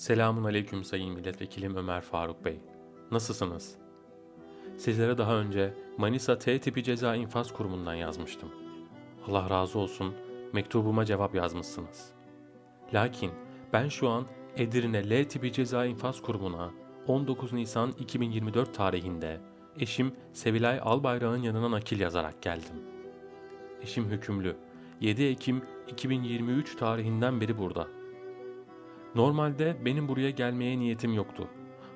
Selamun Aleyküm Sayın Milletvekilim Ömer Faruk Bey. Nasılsınız? Sizlere daha önce Manisa T tipi ceza infaz kurumundan yazmıştım. Allah razı olsun mektubuma cevap yazmışsınız. Lakin ben şu an Edirne L tipi ceza infaz kurumuna 19 Nisan 2024 tarihinde eşim Sevilay Albayrak'ın yanına nakil yazarak geldim. Eşim hükümlü. 7 Ekim 2023 tarihinden beri burada. Normalde benim buraya gelmeye niyetim yoktu.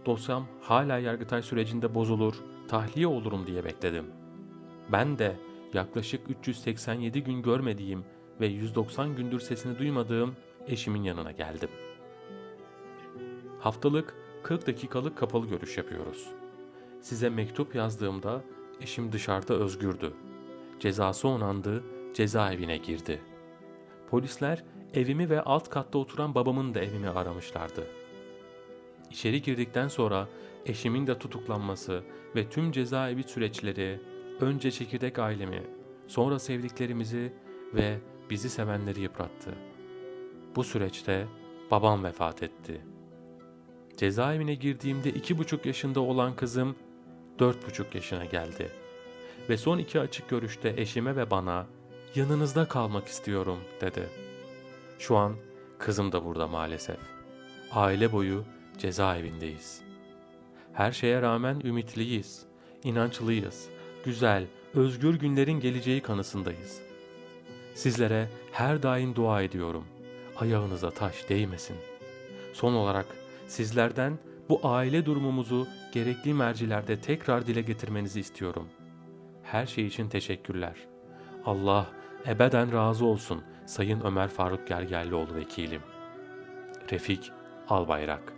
Dosyam hala Yargıtay sürecinde bozulur, tahliye olurum diye bekledim. Ben de yaklaşık 387 gün görmediğim ve 190 gündür sesini duymadığım eşimin yanına geldim. Haftalık 40 dakikalık kapalı görüş yapıyoruz. Size mektup yazdığımda eşim dışarıda özgürdü. Cezası onandı, cezaevine girdi. Polisler evimi ve alt katta oturan babamın da evimi aramışlardı. İçeri girdikten sonra eşimin de tutuklanması ve tüm cezaevi süreçleri, önce çekirdek ailemi, sonra sevdiklerimizi ve bizi sevenleri yıprattı. Bu süreçte babam vefat etti. Cezaevine girdiğimde iki buçuk yaşında olan kızım dört buçuk yaşına geldi. Ve son iki açık görüşte eşime ve bana yanınızda kalmak istiyorum dedi. Şu an kızım da burada maalesef. Aile boyu cezaevindeyiz. Her şeye rağmen ümitliyiz, inançlıyız, güzel, özgür günlerin geleceği kanısındayız. Sizlere her daim dua ediyorum. Ayağınıza taş değmesin. Son olarak sizlerden bu aile durumumuzu gerekli mercilerde tekrar dile getirmenizi istiyorum. Her şey için teşekkürler. Allah ebeden razı olsun Sayın Ömer Faruk Gergerlioğlu vekilim. Refik Albayrak